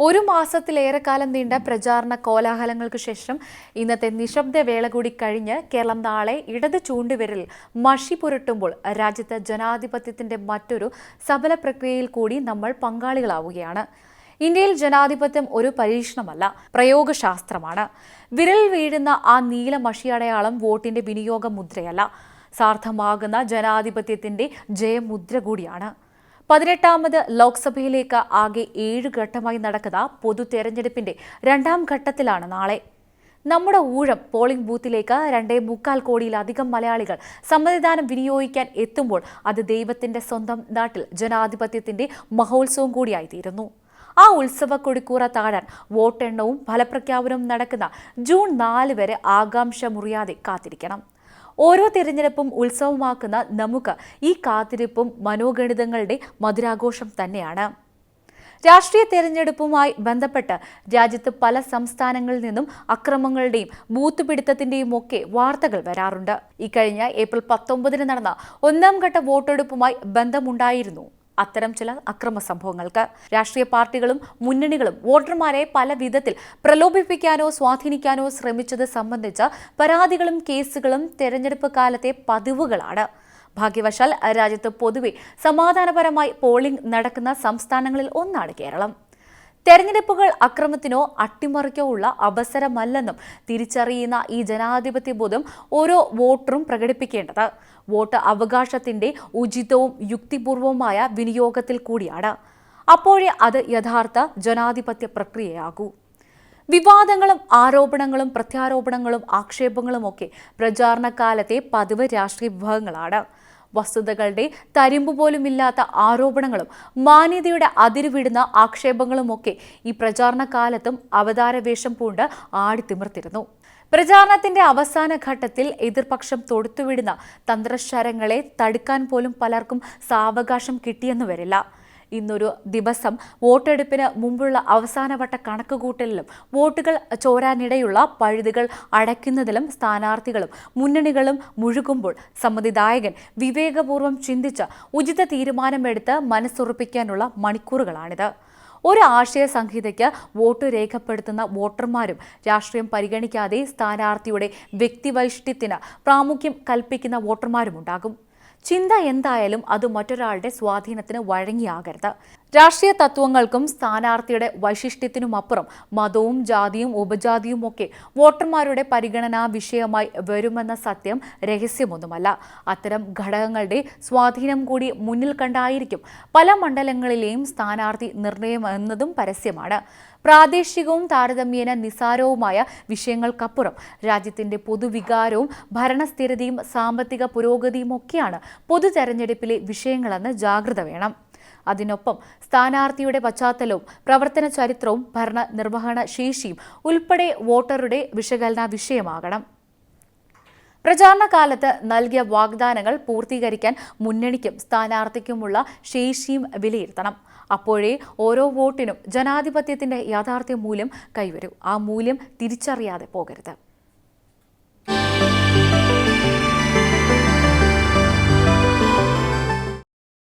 ഒരു മാസത്തിലേറെക്കാലം നീണ്ട പ്രചാരണ കോലാഹലങ്ങൾക്ക് ശേഷം ഇന്നത്തെ നിശബ്ദ വേള കൂടി കഴിഞ്ഞ് കേരളം നാളെ ഇടത് ചൂണ്ടുവിരൽ മഷി പുരട്ടുമ്പോൾ രാജ്യത്ത് ജനാധിപത്യത്തിന്റെ മറ്റൊരു സബല പ്രക്രിയയിൽ കൂടി നമ്മൾ പങ്കാളികളാവുകയാണ്. ഇന്ത്യയിൽ ജനാധിപത്യം ഒരു പരീക്ഷണമല്ല പ്രയോഗശാസ്ത്രമാണ്. വിരൽ വീഴുന്ന ആ നീല മഷിയടയാളം വോട്ടിന്റെ വിനിയോഗ മുദ്രയല്ല. സാർത്ഥമാകുന്ന ജനാധിപത്യത്തിന്റെ ജയമുദ്ര കൂടിയാണ്. പതിനെട്ടാമത് ലോക്സഭയിലേക്ക് ആകെ ഏഴ് ഘട്ടമായി നടക്കുന്ന പൊതു തെരഞ്ഞെടുപ്പിന്റെ രണ്ടാം ഘട്ടത്തിലാണ് നാളെ. നമ്മുടെ ഊഴം പോളിംഗ് ബൂത്തിലേക്ക് രണ്ടേ മുക്കാൽ കോടിയിലധികം മലയാളികൾ സമ്മതിദാനം വിനിയോഗിക്കാൻ എത്തുമ്പോൾ അത് ദൈവത്തിന്റെ സ്വന്തം നാട്ടിൽ ജനാധിപത്യത്തിന്റെ മഹോത്സവം കൂടിയായിത്തീരുന്നു ആ ഉത്സവ കൊടിക്കൂറ താഴാൻ വോട്ടെണ്ണവും ഫലപ്രഖ്യാപനവും നടക്കുന്ന ജൂൺ നാല് വരെ ആകാംക്ഷ മുറിയാതെ കാത്തിരിക്കണം. ഓരോ തിരഞ്ഞെടുപ്പും ഉത്സവമാക്കുന്ന നമുക്ക് ഈ കാത്തിരിപ്പും മനോഗണിതങ്ങളുടെ മധുരാഘോഷം തന്നെയാണ്. രാഷ്ട്രീയ തെരഞ്ഞെടുപ്പുമായി ബന്ധപ്പെട്ട് രാജ്യത്ത് പല സംസ്ഥാനങ്ങളിൽ നിന്നും അക്രമങ്ങളുടെയും ബൂത്ത് പിടുത്തത്തിന്റെയും ഒക്കെ വാർത്തകൾ വരാറുണ്ട്. ഇക്കഴിഞ്ഞ ഏപ്രിൽ പത്തൊമ്പതിന് നടന്ന ഒന്നാം ഘട്ട വോട്ടെടുപ്പുമായി ബന്ധമുണ്ടായിരുന്നു. അത്തരം ചില അക്രമ സംഭവങ്ങൾക്ക്. രാഷ്ട്രീയ പാർട്ടികളും മുന്നണികളും വോട്ടർമാരെ പല വിധത്തിൽ പ്രലോഭിപ്പിക്കാനോ സ്വാധീനിക്കാനോ ശ്രമിച്ചത് സംബന്ധിച്ച പരാതികളും കേസുകളും തെരഞ്ഞെടുപ്പ് കാലത്തെ പതിവുകളാണ്. ഭാഗ്യവശാൽ രാജ്യത്ത് പൊതുവെ സമാധാനപരമായി പോളിംഗ് നടക്കുന്ന സംസ്ഥാനങ്ങളിൽ ഒന്നാണ് കേരളം. തെരഞ്ഞെടുപ്പുകൾ അക്രമത്തിനോ അട്ടിമറിക്കോ ഉള്ള അവസരമല്ലെന്നും തിരിച്ചറിയുന്ന ഈ ജനാധിപത്യ ബോധം ഓരോ വോട്ടറും പ്രകടിപ്പിക്കേണ്ടത്. വോട്ട് അവകാശത്തിന്റെ ഉചിതവും യുക്തിപൂർവവുമായ വിനിയോഗത്തിൽ കൂടിയാണ്. അപ്പോഴേ അത് യഥാർത്ഥ ജനാധിപത്യ പ്രക്രിയയാകൂ. വിവാദങ്ങളും ആരോപണങ്ങളും പ്രത്യാരോപണങ്ങളും ആക്ഷേപങ്ങളുമൊക്കെ പ്രചാരണകാലത്തെ പതിവ് രാഷ്ട്രീയ വിഭാഗങ്ങളാണ്. വസ്തുതകളുടെ തരിമ്പ് പോലുമില്ലാത്ത ആരോപണങ്ങളും മാന്യതയുടെ അതിരുവിടുന്ന ആക്ഷേപങ്ങളുമൊക്കെ ഈ പ്രചാരണ കാലത്തും അവതാരവേഷം പൂണ്ട് ആടിത്തിമിർത്തിരുന്നു. പ്രചാരണത്തിന്റെ അവസാന ഘട്ടത്തിൽ എതിർപക്ഷം തൊടുത്തുവിടുന്ന തന്ത്രശരങ്ങളെ തടുക്കാൻ പോലും പലർക്കും സാവകാശം കിട്ടിയെന്ന് വരില്ല. ഇന്നൊരു ദിവസം വോട്ടെടുപ്പിന് മുമ്പുള്ള അവസാനവട്ട കണക്കുകൂട്ടലിലും വോട്ടുകൾ ചോരാനിടയുള്ള പഴുതുകൾ അടയ്ക്കുന്നതിലും സ്ഥാനാർത്ഥികളും മുന്നണികളും മുഴുകുമ്പോൾ സമ്മതിദായകൻ വിവേകപൂർവം ചിന്തിച്ച് ഉചിത തീരുമാനമെടുത്ത് മനസ്സുറപ്പിക്കാനുള്ള മണിക്കൂറുകളാണിത്. ഒരു ആശയ സംഹിതയ്ക്ക് വോട്ട് രേഖപ്പെടുത്തുന്ന വോട്ടർമാരും രാഷ്ട്രീയം പരിഗണിക്കാതെ സ്ഥാനാർത്ഥിയുടെ വ്യക്തിവൈഷ്ഠ്യത്തിന് പ്രാമുഖ്യം കൽപ്പിക്കുന്ന വോട്ടർമാരുമുണ്ടാകും. ചിന്ത എന്തായാലും അത് മറ്റൊരാളുടെ സ്വാധീനത്തിന് വഴങ്ങിയാകരുത്. രാഷ്ട്രീയ തത്വങ്ങൾക്കും സ്ഥാനാർത്ഥിയുടെ വൈശിഷ്ട്യത്തിനുമപ്പുറം മതവും ജാതിയും ഉപജാതിയും ഒക്കെ വോട്ടർമാരുടെ പരിഗണനാ വിഷയമായി വരുമെന്ന സത്യം രഹസ്യമൊന്നുമല്ല. അത്തരം ഘടകങ്ങളുടെ സ്വാധീനം കൂടി മുന്നിൽ കണ്ടായിരിക്കും പല മണ്ഡലങ്ങളിലെയും സ്ഥാനാർത്ഥി നിർണയം എന്നതും പരസ്യമാണ്. പ്രാദേശികവും താരതമ്യേന നിസാരവുമായ വിഷയങ്ങൾക്കപ്പുറം രാജ്യത്തിന്റെ പൊതുവികാരവും ഭരണസ്ഥിരതയും സാമ്പത്തിക പുരോഗതിയും ഒക്കെയാണ് പൊതു തെരഞ്ഞെടുപ്പിലെ വിഷയങ്ങളെന്ന് ജാഗ്രത വേണം. അതിനൊപ്പം സ്ഥാനാർത്ഥിയുടെ പശ്ചാത്തലവും പ്രവർത്തന ചരിത്രവും ഭരണ നിർവഹണ ശേഷിയും ഉൾപ്പെടെ വോട്ടറുടെ വിശകലന വിഷയമാകണം. പ്രചാരണ കാലത്ത് നൽകിയ വാഗ്ദാനങ്ങൾ പൂർത്തീകരിക്കാൻ മുന്നണിക്കും സ്ഥാനാർത്ഥിക്കുമുള്ള ശേഷിയും വിലയിരുത്തണം. അപ്പോഴേ ഓരോ വോട്ടിനും ജനാധിപത്യത്തിന്റെ യാഥാർത്ഥ്യ മൂല്യം കൈവരൂ. ആ മൂല്യം തിരിച്ചറിയാതെ പോകരുത്.